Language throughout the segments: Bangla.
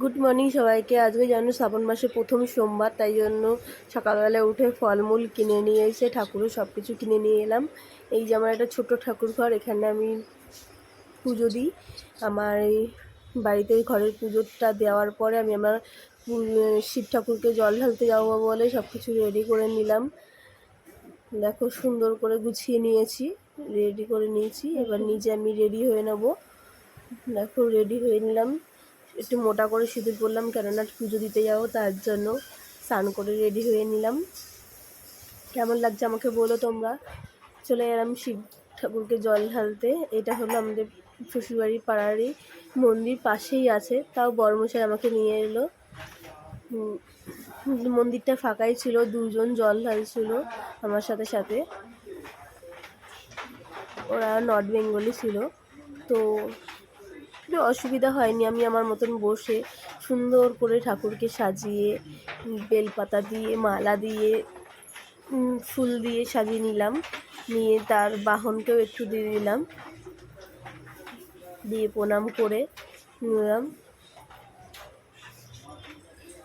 গুড মর্নিং সবাইকে। আজকে জানো শ্রাবণ মাসের প্রথম সোমবার, তাই জন্য সকালবেলা উঠে ফলমূল কিনে নিয়ে এসে ঠাকুরও সব কিছু কিনে নিয়ে এলাম। এই যে আমার একটা ছোট্ট ঠাকুর ঘর এখানে আমি পুজো দিই। আমার এই বাড়িতে ঘরের পুজোটা দেওয়ার পরে আমি আমার শিব ঠাকুরকে জল ঢালতে যাব বলে সব কিছু রেডি করে নিলাম। দেখো সুন্দর করে গুছিয়ে নিয়েছি রেডি করে নিয়েছি। এবার নিজে আমি রেডি হয়ে নেব। দেখো রেডি হয়ে নিলাম। একটু মোটা করে সিঁদুর পরলাম, কেননা পুজো দিতে যাব, তার জন্য স্নান করে রেডি হয়ে নিলাম। কেমন লাগছে আমাকে বলো তোমরা? চলে এলাম শিব ঠাকুরকে জল ঢালতে। এটা হলো আমাদের শ্বশুরবাড়ির পাড়ারই মন্দির, পাশেই আছে। তাও বর্মশাই আমাকে নিয়ে এলো। মন্দিরটা ফাঁকাই ছিল, দুজন জল ঢালছিল আমার সাথে সাথে। ওরা নর্থ বেঙ্গলি ছিল। তো একটু অসুবিধা হয়নি। আমি আমার মতন বসে সুন্দর করে ঠাকুরকে সাজিয়ে, বেলপাতা দিয়ে, মালা দিয়ে ফুল দিয়ে সাজিয়ে নিলাম। নিয়ে তার বাহনকেও একটু দিয়ে দিলাম। দিয়ে প্রণাম করে নিলাম।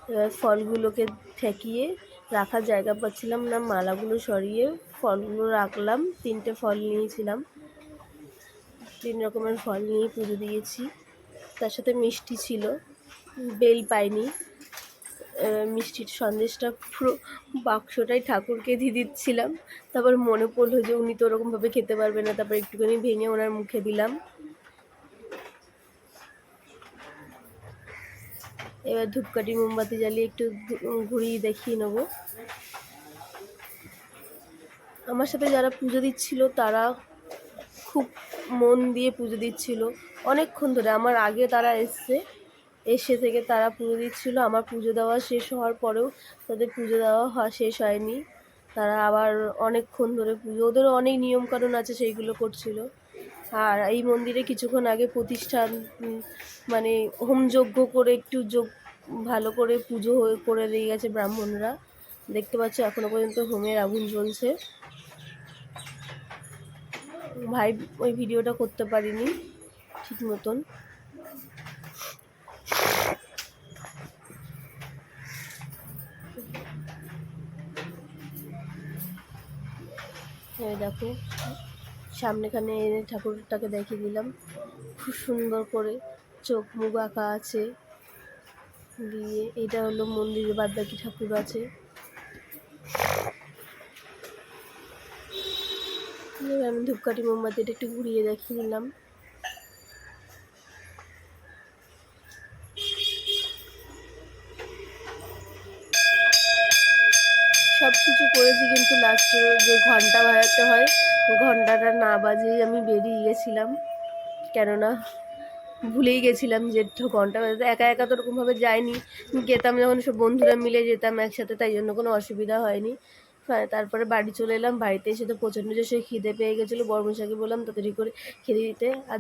এবার ফলগুলোকে ঠেকিয়ে রাখার জায়গা পাচ্ছিলাম না, মালাগুলো সরিয়ে ফলগুলো রাখলাম। তিনটে ফল নিয়েছিলাম। তিন রকমের ফল নিয়ে পুজো দিয়েছি। তার সাথে মিষ্টি ছিল, বেল পাইনি। মিষ্টির সন্দেশটা পুরো বাক্সটাই ঠাকুরকে দিয়ে দিচ্ছিলাম। তারপর মনে পড়ল যে উনি তো ওরকমভাবে খেতে পারবে না, তারপর একটুখানি ভেঙে ওনার মুখে দিলাম। এবার ধূপকাঠি মোমবাতি জ্বালিয়ে একটু ঘুরিয়ে দেখিয়ে নেব। আমার সাথে যারা পুজো দিচ্ছিল, তারা খুব মন দিয়ে পুজো দিচ্ছিল। অনেকক্ষণ ধরে আমার আগে তারা এসছে, এসে থেকে তারা পুজো দিচ্ছিল। আমার পুজো দেওয়া শেষ হওয়ার পরেও তাদের পুজো দেওয়া শেষ হয়নি। তারা আবার অনেকক্ষণ ধরে পুজো ওদেরও অনেক নিয়মকানুন আছে সেইগুলো করছিল। আর এই মন্দিরে কিছুক্ষণ আগে প্রতিষ্ঠান মানে হোমযজ্ঞ করে একটু যোগ ভালো করে পুজো হয়ে, করে দিয়ে গেছে ব্রাহ্মণরা। দেখতে পাচ্ছ এখনও পর্যন্ত হোমের আগুন জ্বলছে। ভাই ওই ভিডিওটা করতে পারিনি ঠিক মতন। দেখো, সামনেখানে এনে ঠাকুরটাকে দেখিয়ে দিলাম। খুব সুন্দর করে চোখ মুখ আঁকা আছে। দিয়ে এটা হলো মন্দিরে বাদ বাকি ঠাকুর আছে। আমি ধূপকাঠি মোমবাতিটা একটু ঘুরিয়ে দেখিয়ে নিলাম সব কিছু করেছি কিন্তু লাস্টে যে ঘণ্টা বাজাতে হয় ঘন্টাটা না বাজেই আমি বেরিয়ে গেছিলাম। কেননা ভুলেই গেছিলাম যে ঘণ্টা বাজাতে। একা একা তো ওরকমভাবে যাইনি। যেতাম যখন সব বন্ধুরা মিলে যেতাম একসাথে তাই জন্য কোনো অসুবিধা হয়নি। হ্যাঁ, তারপরে বাড়ি চলে এলাম, বাড়িতে এসে তো প্রচণ্ড যে সে খিদে পেয়ে গেছিল বর্মশাকে বললাম, তাড়াতাড়ি করে খেতে দিতে। আর